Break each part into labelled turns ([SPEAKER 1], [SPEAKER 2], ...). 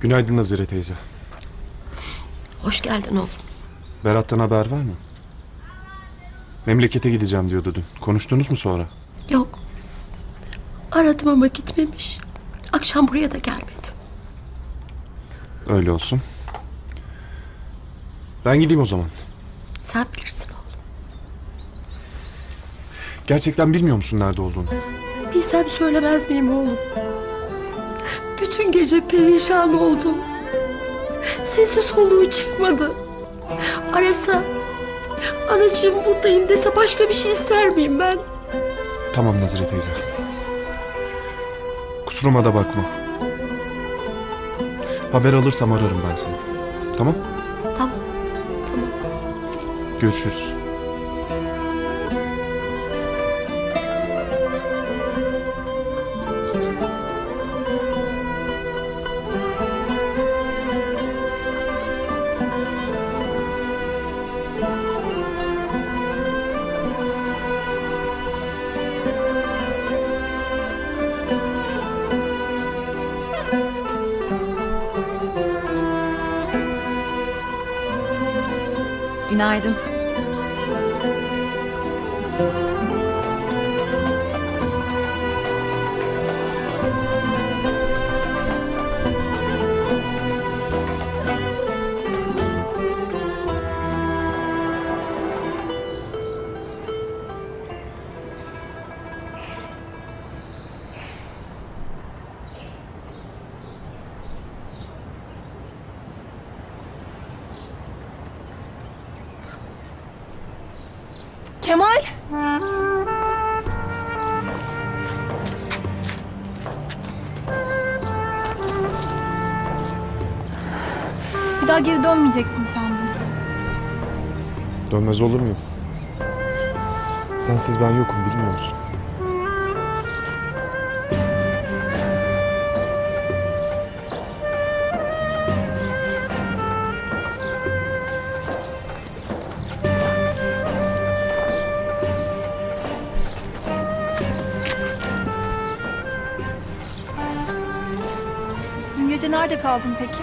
[SPEAKER 1] Günaydın Nazire teyze.
[SPEAKER 2] Hoş geldin oğlum.
[SPEAKER 1] Berat'tan haber var mı? Memlekete gideceğim diyordu dün. Konuştunuz mu sonra?
[SPEAKER 2] Yok. Aradım ama gitmemiş. Akşam buraya da gelmedi.
[SPEAKER 1] Öyle olsun. Ben gideyim o zaman.
[SPEAKER 2] Sen bilirsin oğlum.
[SPEAKER 1] Gerçekten bilmiyor musun nerede olduğunu?
[SPEAKER 2] Bilsem söylemez miyim oğlum? Bütün gece perişan oldum. Sesi soluğu çıkmadı. Arasa, anacığım buradayım dese başka bir şey ister miyim ben?
[SPEAKER 1] Tamam Nazire teyze. Kusuruma da bakma. Haber alırsam ararım ben seni. Tamam?
[SPEAKER 2] Tamam.
[SPEAKER 1] Görüşürüz.
[SPEAKER 3] Günaydın. Kemal.
[SPEAKER 4] Bir daha geri dönmeyeceksin sandım.
[SPEAKER 1] Dönmez olur muyum? Sensiz ben yokum bilmiyor musun?
[SPEAKER 4] Gece nerede kaldın peki?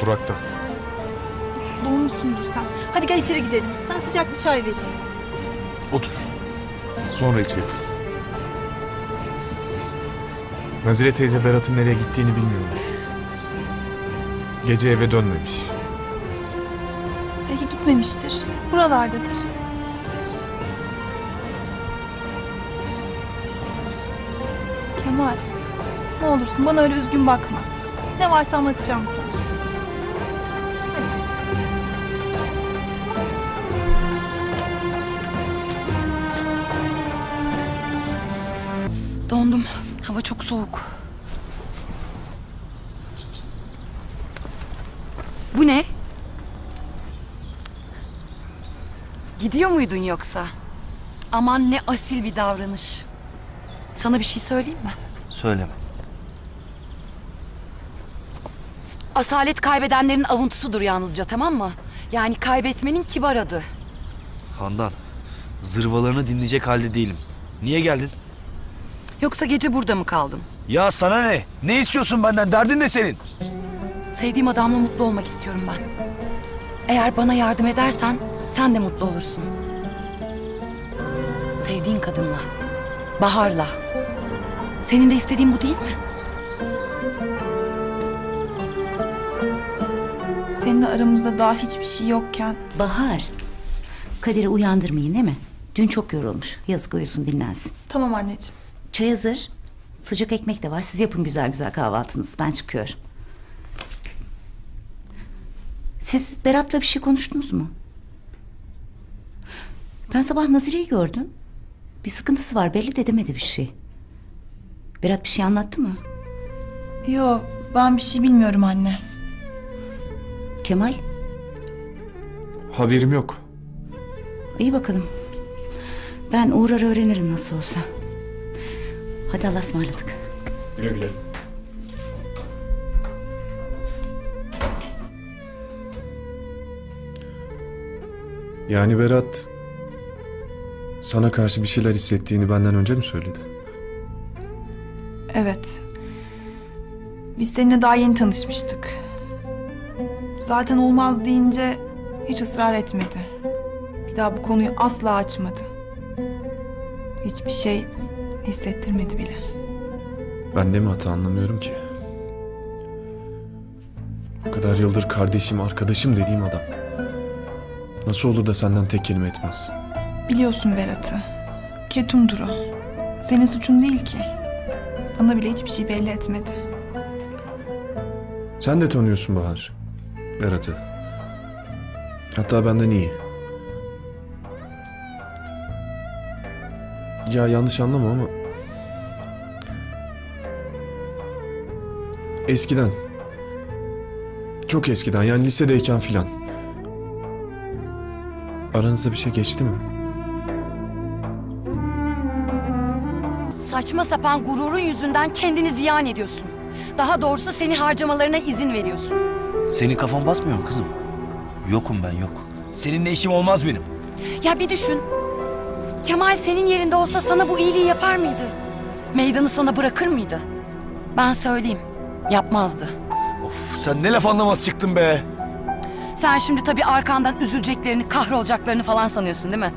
[SPEAKER 1] Durakta.
[SPEAKER 4] Donmuşsundur sen. Hadi gel içeri gidelim. Sana sıcak bir çay vereyim.
[SPEAKER 1] Otur. Sonra içeriz. Nazire teyze Berat'ın nereye gittiğini bilmiyormuş. Gece eve dönmemiş.
[SPEAKER 4] Belki gitmemiştir. Buralardadır. Kemal. Olursun bana öyle üzgün bakma. Ne varsa anlatacağım sana. Hadi.
[SPEAKER 3] Dondum. Hava çok soğuk. Bu ne? Gidiyor muydun yoksa? Aman ne asil bir davranış. Sana bir şey söyleyeyim mi?
[SPEAKER 5] Söyleme.
[SPEAKER 3] Asalet kaybedenlerin avuntusudur yalnızca tamam mı? Yani kaybetmenin kibar adı.
[SPEAKER 5] Handan, zırvalarını dinleyecek halde değilim. Niye geldin?
[SPEAKER 3] Yoksa gece burada mı kaldın?
[SPEAKER 5] Ya sana ne? Ne istiyorsun benden? Derdin ne senin?
[SPEAKER 3] Sevdiğim adamla mutlu olmak istiyorum ben. Eğer bana yardım edersen sen de mutlu olursun. Sevdiğin kadınla, Bahar'la. Senin de istediğin bu değil mi?
[SPEAKER 4] Seninle aramızda daha hiçbir şey yokken
[SPEAKER 6] Bahar. Kadir'i uyandırmayın değil mi? Dün çok yorulmuş. Yazık uyusun dinlensin.
[SPEAKER 4] Tamam anneciğim.
[SPEAKER 6] Çay hazır. Sıcak ekmek de var. Siz yapın güzel güzel kahvaltınızı. Ben çıkıyorum. Siz Berat'la bir şey konuştunuz mu? Ben sabah Nazire'yi gördüm. Bir sıkıntısı var belli de demedi bir şey. Berat bir şey anlattı mı?
[SPEAKER 4] Yo ben bir şey bilmiyorum anne.
[SPEAKER 6] Kemal
[SPEAKER 1] Haberim yok.
[SPEAKER 6] iyi bakalım. Ben uğrar öğrenirim nasıl olsa. Hadi Allah'a ısmarladık.
[SPEAKER 1] Güle güle. Yani Berat sana karşı bir şeyler hissettiğini benden önce mi söyledi?
[SPEAKER 4] Evet. Biz seninle daha yeni tanışmıştık. Zaten olmaz deyince hiç ısrar etmedi. Bir daha bu konuyu asla açmadı. Hiçbir şey hissettirmedi bile.
[SPEAKER 1] Ben de mi hata anlamıyorum ki? Bu kadar yıldır kardeşim, arkadaşım dediğim adam. Nasıl olur da senden tek kelime etmez?
[SPEAKER 4] Biliyorsun Berat'ı. Ketumdur o. Senin suçun değil ki. Bana bile hiçbir şey belli etmedi.
[SPEAKER 1] Sen de tanıyorsun Bahar. Berat'ı. Hatta benden iyi. Ya yanlış anlama ama... Eskiden. Çok eskiden yani lisedeyken filan. Aranızda bir şey geçti mi?
[SPEAKER 3] Saçma sapan gururun yüzünden kendini ziyan ediyorsun. Daha doğrusu seni harcamalarına izin veriyorsun.
[SPEAKER 5] Senin kafan basmıyor mu kızım? Yokum ben yok. Seninle işim olmaz benim.
[SPEAKER 3] Ya bir düşün. Kemal senin yerinde olsa sana bu iyiliği yapar mıydı? Meydanı sana bırakır mıydı? Ben söyleyeyim. Yapmazdı.
[SPEAKER 5] Of sen ne laf anlamaz çıktın be.
[SPEAKER 3] Sen şimdi tabii arkandan üzüleceklerini, kahrolacaklarını falan sanıyorsun değil mi?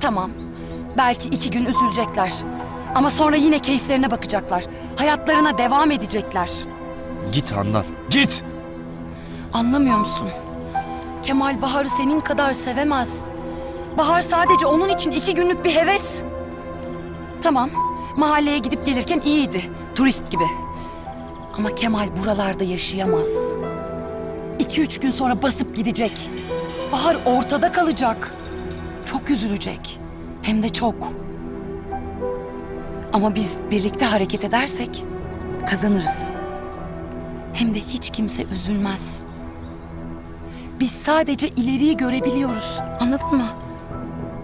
[SPEAKER 3] Tamam. Belki iki gün üzülecekler. Ama sonra yine keyiflerine bakacaklar. Hayatlarına devam edecekler.
[SPEAKER 5] Git Handan. Git.
[SPEAKER 3] Anlamıyor musun? Kemal Bahar'ı senin kadar sevemez. Bahar sadece onun için iki günlük bir heves. Tamam, mahalleye gidip gelirken iyiydi. Turist gibi. Ama Kemal buralarda yaşayamaz. İki üç gün sonra basıp gidecek. Bahar ortada kalacak. Çok üzülecek. Hem de çok. Ama biz birlikte hareket edersek kazanırız. Hem de hiç kimse üzülmez. Biz sadece ileriyi görebiliyoruz. Anladın mı?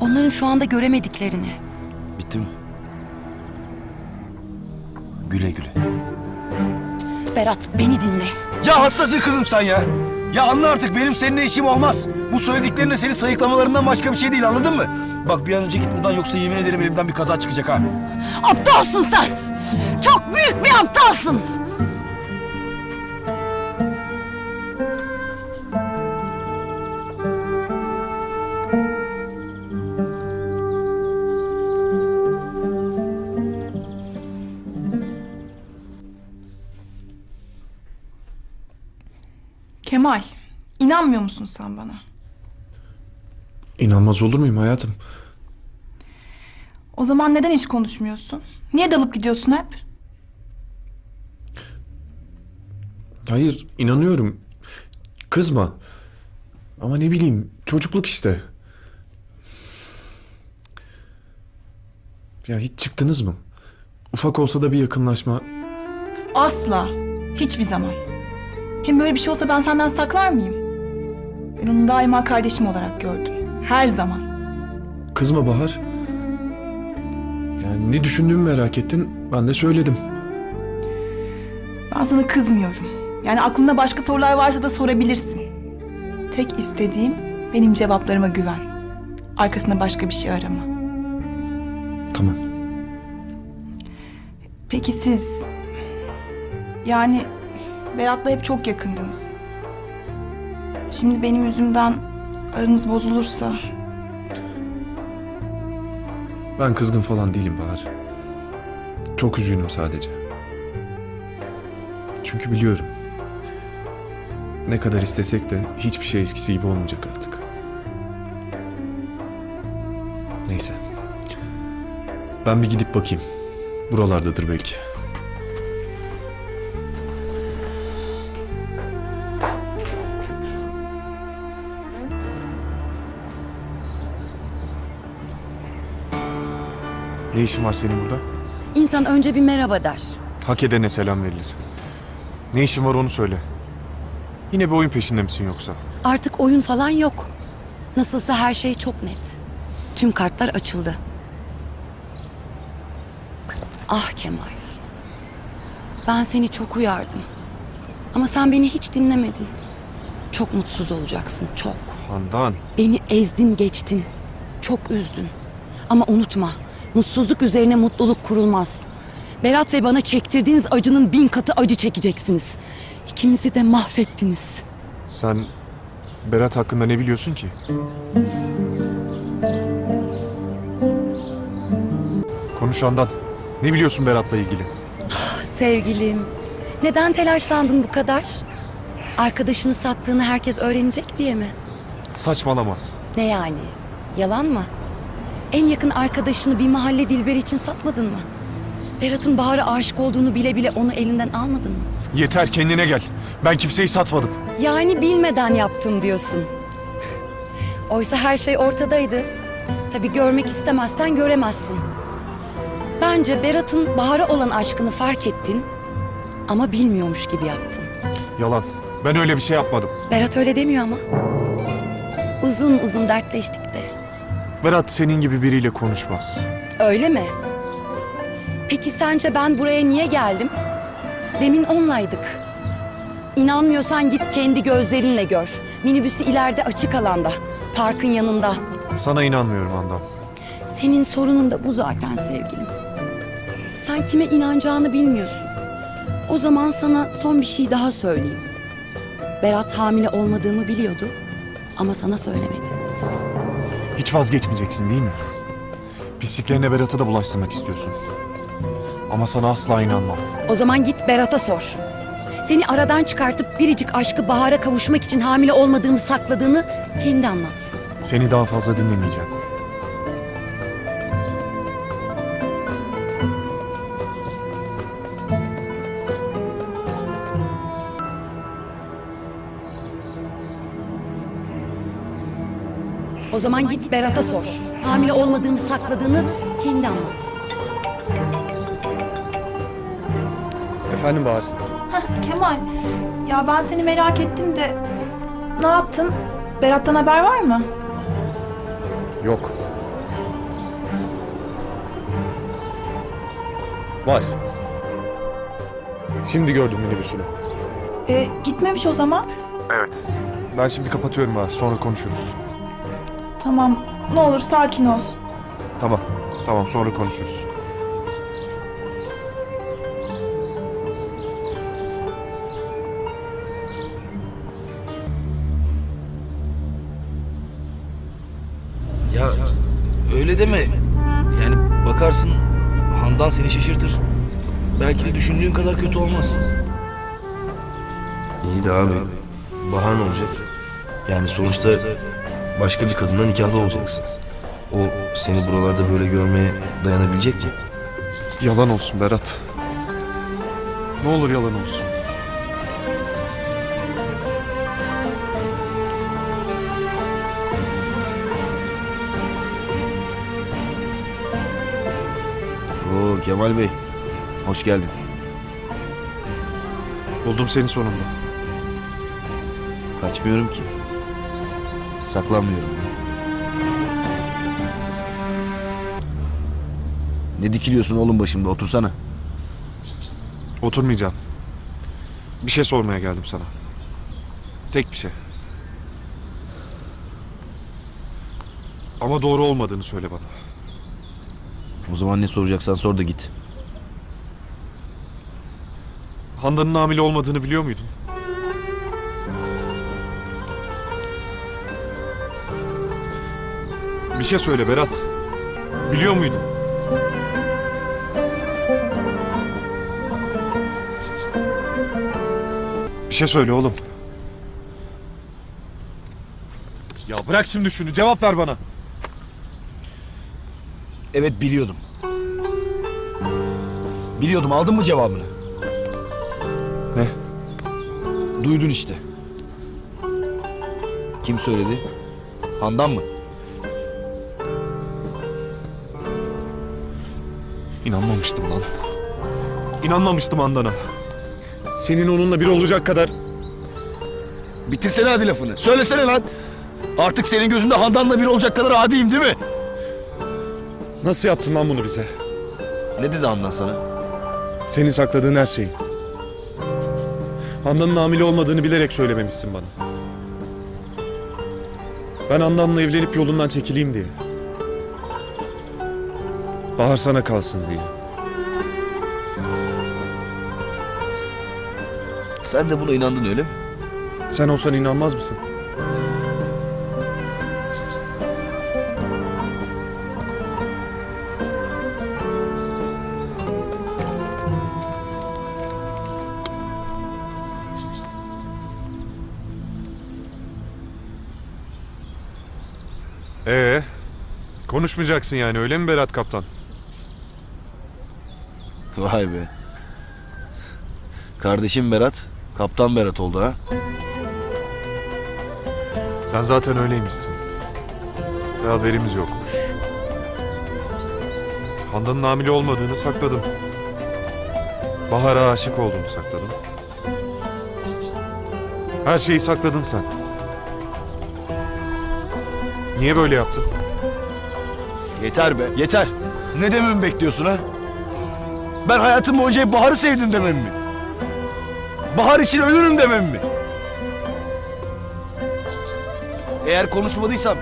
[SPEAKER 3] Onların şu anda göremediklerini.
[SPEAKER 5] Bitti mi? Güle güle.
[SPEAKER 3] Berat beni dinle.
[SPEAKER 5] Ya hastasın kızım sen ya. Ya anla artık benim seninle işim olmaz. Bu söylediklerin de seni sayıklamalarından başka bir şey değil anladın mı? Bak bir an önce git buradan yoksa yemin ederim elimden bir kaza çıkacak ha.
[SPEAKER 3] Aptalsın sen. Çok büyük bir aptalsın.
[SPEAKER 4] Kemal, inanmıyor musun sen bana?
[SPEAKER 1] İnanmaz olur muyum hayatım?
[SPEAKER 4] O zaman neden hiç konuşmuyorsun? Niye dalıp gidiyorsun hep?
[SPEAKER 1] Hayır, inanıyorum. Kızma. Ama ne bileyim, çocukluk işte. Ya hiç çıktınız mı? Ufak olsa da bir yakınlaşma.
[SPEAKER 4] Asla. Hiçbir zaman. Hem böyle bir şey olsa ben senden saklar mıyım? Ben onu daima kardeşim olarak gördüm. Her zaman.
[SPEAKER 1] Kızma Bahar. Yani ne düşündüğümü merak ettin, ben de söyledim.
[SPEAKER 4] Ben sana kızmıyorum. Yani aklında başka sorular varsa da sorabilirsin. Tek istediğim benim cevaplarıma güven. Arkasında başka bir şey arama.
[SPEAKER 1] Tamam.
[SPEAKER 4] Peki siz... Yani Berat'la hep çok yakındınız. Şimdi benim yüzümden aranız bozulursa...
[SPEAKER 1] Ben kızgın falan değilim Bahar. Çok üzgünüm sadece. Çünkü biliyorum. Ne kadar istesek de hiçbir şey eskisi gibi olmayacak artık. Neyse. Ben bir gidip bakayım. Buralardadır belki. Ne işin var senin burada?
[SPEAKER 3] İnsan önce bir merhaba der.
[SPEAKER 1] Hak edene selam verilir. Ne işin var onu söyle. Yine bir oyun peşinde misin yoksa?
[SPEAKER 3] Artık oyun falan yok. Nasılsa her şey çok net. Tüm kartlar açıldı. Ah Kemal. Ben seni çok uyardım. Ama sen beni hiç dinlemedin. Çok mutsuz olacaksın, çok.
[SPEAKER 1] Handan.
[SPEAKER 3] Beni ezdin geçtin. Çok üzdün. Ama unutma, mutsuzluk üzerine mutluluk kurulmaz. Berat ve bana çektirdiğiniz acının bin katı acı çekeceksiniz. İkimizi de mahvettiniz.
[SPEAKER 1] Sen Berat hakkında ne biliyorsun ki? Konuş Handan. Ne biliyorsun Berat'la ilgili?
[SPEAKER 3] Sevgilim, neden telaşlandın bu kadar? Arkadaşını sattığını herkes öğrenecek diye mi?
[SPEAKER 1] Saçmalama.
[SPEAKER 3] Ne yani? Yalan mı? En yakın arkadaşını bir mahalle dilberi için satmadın mı? Berat'ın Bahar'a aşık olduğunu bile bile onu elinden almadın mı?
[SPEAKER 1] Yeter kendine gel. Ben kimseyi satmadım.
[SPEAKER 3] Yani bilmeden yaptım diyorsun. Oysa her şey ortadaydı. Tabii görmek istemezsen göremezsin. Bence Berat'ın Bahar'a olan aşkını fark ettin ama bilmiyormuş gibi yaptın.
[SPEAKER 1] Yalan. Ben öyle bir şey yapmadım.
[SPEAKER 3] Berat öyle demiyor ama. Uzun uzun dertleştik de.
[SPEAKER 1] Berat senin gibi biriyle konuşmaz.
[SPEAKER 3] Öyle mi? Peki sence ben buraya niye geldim? Demin onlaydık. İnanmıyorsan git kendi gözlerinle gör. Minibüsü ileride açık alanda. Parkın yanında.
[SPEAKER 1] Sana inanmıyorum Handan.
[SPEAKER 3] Senin sorunun da bu zaten sevgilim. Sen kime inanacağını bilmiyorsun. O zaman sana son bir şey daha söyleyeyim. Berat hamile olmadığımı biliyordu ama sana söylemedi.
[SPEAKER 1] Hiç vazgeçmeyeceksin değil mi? Pisliklerine Berat'a da bulaştırmak istiyorsun. Ama sana asla inanmam.
[SPEAKER 3] O zaman git Berat'a sor. Seni aradan çıkartıp biricik aşkı Bahar'a kavuşmak için hamile olmadığımı sakladığını kendi anlatsın.
[SPEAKER 1] Seni daha fazla dinlemeyeceğim.
[SPEAKER 3] O zaman git Berat'a sor. Hamile olmadığımı sakladığını kendi anlatsın.
[SPEAKER 1] Efendim Bahar.
[SPEAKER 4] Heh, Kemal, ya ben seni merak ettim de ne yaptın? Berat'tan haber var mı?
[SPEAKER 1] Yok. Var. Şimdi gördüm minibüsünü.
[SPEAKER 4] E, gitmemiş o zaman.
[SPEAKER 1] Evet. Ben şimdi kapatıyorum Bahar. Sonra konuşuruz.
[SPEAKER 4] Tamam, ne olur sakin ol.
[SPEAKER 1] Tamam. Tamam sonra konuşuruz.
[SPEAKER 5] Ya öyle deme. Yani bakarsın Handan seni şaşırtır. Belki de düşündüğün kadar kötü olmaz.
[SPEAKER 7] İyi de abi. Bahar ne olacak? Yani sonuçta başka bir kadından nikahlı olacaksın. O seni buralarda böyle görmeye dayanabilecek mi?
[SPEAKER 1] Yalan olsun Berat. Ne olur yalan olsun.
[SPEAKER 7] Oo Kemal Bey. Hoş geldin.
[SPEAKER 1] Buldum seni sonunda.
[SPEAKER 7] Kaçmıyorum ki. Saklanmıyorum. Ne dikiliyorsun oğlum başımda otursana.
[SPEAKER 1] Oturmayacağım. Bir şey sormaya geldim sana. Tek bir şey. Ama doğru olmadığını söyle bana.
[SPEAKER 7] O zaman ne soracaksan sor da git.
[SPEAKER 1] Handan'ın hamile olmadığını biliyor muydun? Bir şey söyle Berat. Biliyor muydun? Bir şey söyle oğlum. Ya bırak şimdi şunu cevap ver bana.
[SPEAKER 7] Evet biliyordum. Biliyordum aldın mı cevabını?
[SPEAKER 1] Ne?
[SPEAKER 7] Duydun işte. Kim söyledi? Handan mı?
[SPEAKER 1] İnanmamıştım lan. İnanmamıştım Handan'a. Senin onunla bir olacak kadar
[SPEAKER 5] Bitirsene hadi lafını. Söylesene lan. Artık senin gözünde Handan'la bir olacak kadar adiyim değil mi?
[SPEAKER 1] nasıl yaptın lan bunu bize?
[SPEAKER 7] Ne dedi Handan sana?
[SPEAKER 1] Senin sakladığın her şeyi. Handan'ın hamile olmadığını bilerek söylememişsin bana. Ben Handan'la evlenip yolundan çekileyim diye. Bahar sana kalsın diye.
[SPEAKER 5] Sen de buna inandın öyle mi?
[SPEAKER 1] Sen olsan inanmaz mısın? Ee, konuşmayacaksın yani öyle mi Berat Kaptan?
[SPEAKER 5] Vay be. Kardeşim Berat, Kaptan Berat oldu ha.
[SPEAKER 1] Sen zaten öyleymişsin. Ve haberimiz yokmuş. Handan'ın hamile olmadığını sakladın. Bahar'a aşık olduğunu sakladın. Her şeyi sakladın sen. Niye böyle yaptın?
[SPEAKER 5] Yeter be, yeter. Ne dememi bekliyorsun ha? Ben hayatım boyunca Bahar'ı sevdim demem mi? Bahar için ölürüm demem mi? Eğer konuşmadıysam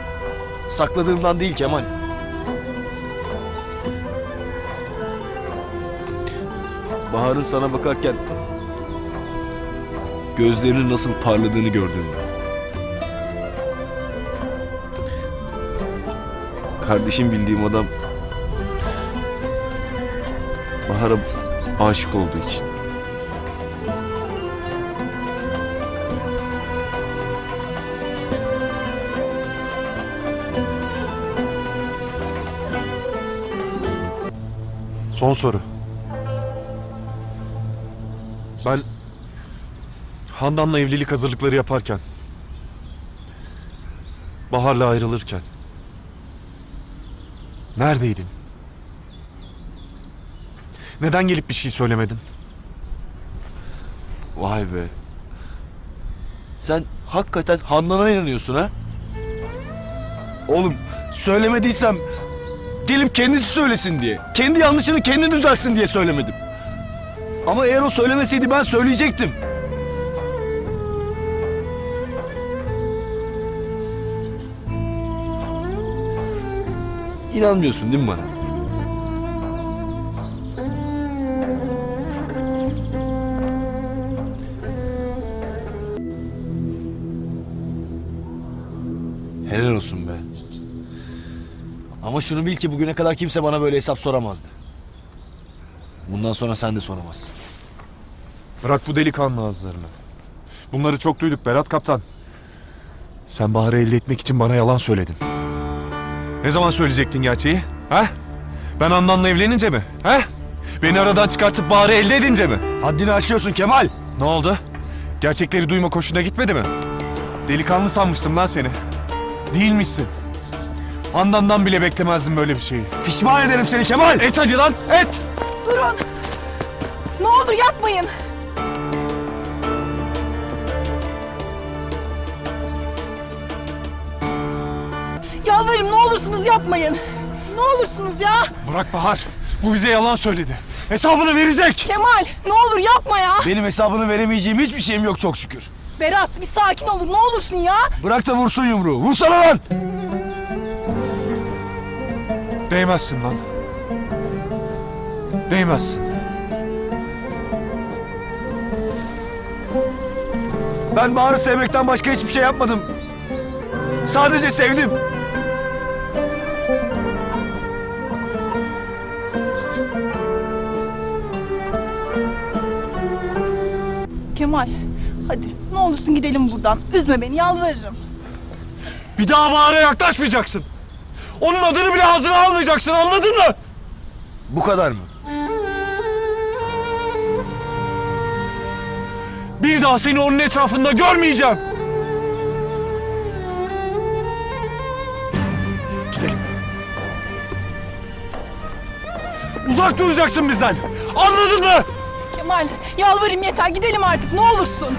[SPEAKER 5] sakladığımdan değil Kemal. Bahar'ın sana bakarken gözlerinin nasıl parladığını gördüğümde. Kardeşim bildiğim adam Bahar'a aşık olduğu için.
[SPEAKER 1] Son soru. Ben Handan'la evlilik hazırlıkları yaparken Bahar'la ayrılırken neredeydin? Neden gelip bir şey söylemedin?
[SPEAKER 5] Vay be. Sen hakikaten Handan'a inanıyorsun ha? Oğlum söylemediysem gelip kendisi söylesin diye. Kendi yanlışını kendi düzelsin diye söylemedim. Ama eğer o söylemeseydi ben söyleyecektim. İnanmıyorsun değil mi bana? Helal olsun be. Ama şunu bil ki bugüne kadar kimse bana böyle hesap soramazdı. Bundan sonra sen de soramazsın.
[SPEAKER 1] Bırak bu delikanlı ağızlarını. Bunları çok duyduk Berat Kaptan. Sen Bahar'ı elde etmek için bana yalan söyledin. Ne zaman söyleyecektin gerçeği? Ha? Ben Handan'la evlenince mi? Ha? Beni aradan çıkartıp Bahar'ı elde edince mi?
[SPEAKER 5] Haddini aşıyorsun Kemal.
[SPEAKER 1] Ne oldu? Gerçekleri duyma hoşuna gitmedi mi? Delikanlı sanmıştım lan seni. Değilmişsin. Handan'dan bile beklemezdim böyle bir şeyi.
[SPEAKER 5] Pişman ederim seni Kemal.
[SPEAKER 1] Et hadi lan, et!
[SPEAKER 4] Durun. Ne olur yapmayın. Yalvarırım ne olursunuz yapmayın. Ne olursunuz ya.
[SPEAKER 1] Bırak Bahar. Bu bize yalan söyledi. Hesabını verecek.
[SPEAKER 4] Kemal ne olur yapma ya.
[SPEAKER 5] Benim hesabını veremeyeceğim hiçbir şeyim yok çok şükür.
[SPEAKER 4] Berat bir sakin olur ne olursun ya.
[SPEAKER 5] Bırak da vursun yumruğu. Vursana lan.
[SPEAKER 1] Değmezsin lan. Değmezsin.
[SPEAKER 5] Ben Bahar'ı sevmekten başka hiçbir şey yapmadım. Sadece sevdim.
[SPEAKER 4] Kemal olursun gidelim buradan. Üzme beni yalvarırım.
[SPEAKER 1] Bir daha Bahar'a yaklaşmayacaksın. Onun adını bile ağzına almayacaksın anladın mı?
[SPEAKER 5] Bu kadar mı?
[SPEAKER 1] Bir daha seni onun etrafında görmeyeceğim. Gidelim. Uzak duracaksın bizden. Anladın mı?
[SPEAKER 4] Kemal yalvarırım yeter gidelim artık ne olursun.